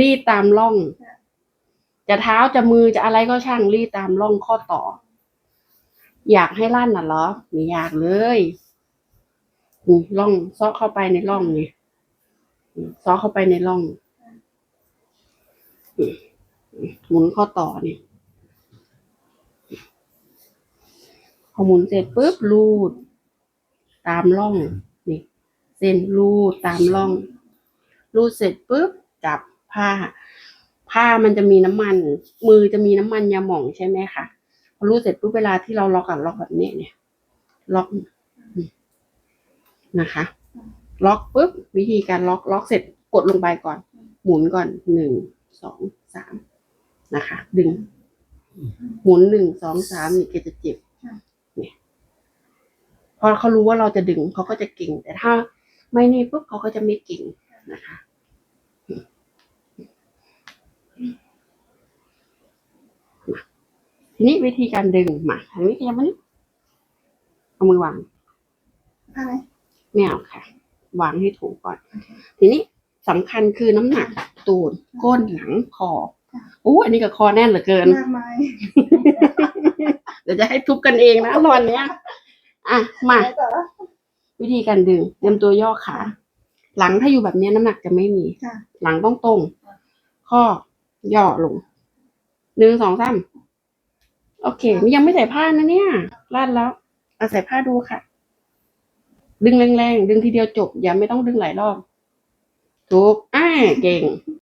รีดตามร่อง จะเท้าจะมือจะอะไรก็ช่างรีดตามร่องข้อต่อ อยากให้ลั่นน่ะเหรอไม่อยากเลยนี่ร่องซอกเข้าไปในร่องนี่ซอกเข้าไปในร่องหมุนข้อต่อนี่พอหมุนเสร็จปุ๊บรูด ตามร่องนี่เส้นรูดตามร่อง รูดเสร็จปุ๊บจับ ผ้า ผ้ามันจะมีน้ำมัน มือจะมีน้ำมันยาหม่องใช่ไหมคะพอรูดเสร็จปุ๊บเวลาที่เราล็อกอะล็อกแบบนี้เนี่ย ล็อกนี่นะคะ ล็อกปุ๊บวิธีการล็อกล็อกเสร็จกดลงไปก่อน หมุนก่อนหนึ่งสองสามนะคะ ดึง หมุนหนึ่งสองสามนี่แกจะเจ็บเนี่ยพอเขารู้ว่าเราจะดึงเขาก็จะเก่ง แต่ถ้าไม่นี่ปุ๊บเขาก็จะไม่เก่งนะคะ ทีนี้วิธีการดึงมาทางนี้ขยับมานี่เอามือวางผ้าไหมไม่เอาค่ะ วางให้ถูกก่อน ทีนี้สำคัญคือน้ำหนักตูดก้นหลังคออู้อันนี้ก็คอแน่นเหลือเกินมากมายเดี๋ยวจะให้ทุบกันเองนะตอนเนี้ยอะมาแล้วแต่ว่าวิธีการดึงเตรียมตัวย่อขา หลังถ้าอยู่แบบเนี้ยน้ำหนักจะไม่มีค่ะหลังต้องตรง ข้อย่อลงหนึ่งสองสาม โอเคนี่ยังไม่ใส่ผ้านะเนี่ยลาดแล้วเอาใส่ผ้าดูค่ะ ดึงแรงๆ ดึงทีเดียวจบ อย่าไม่ต้องดึงหลายรอบ ถูกอ่าเก่ง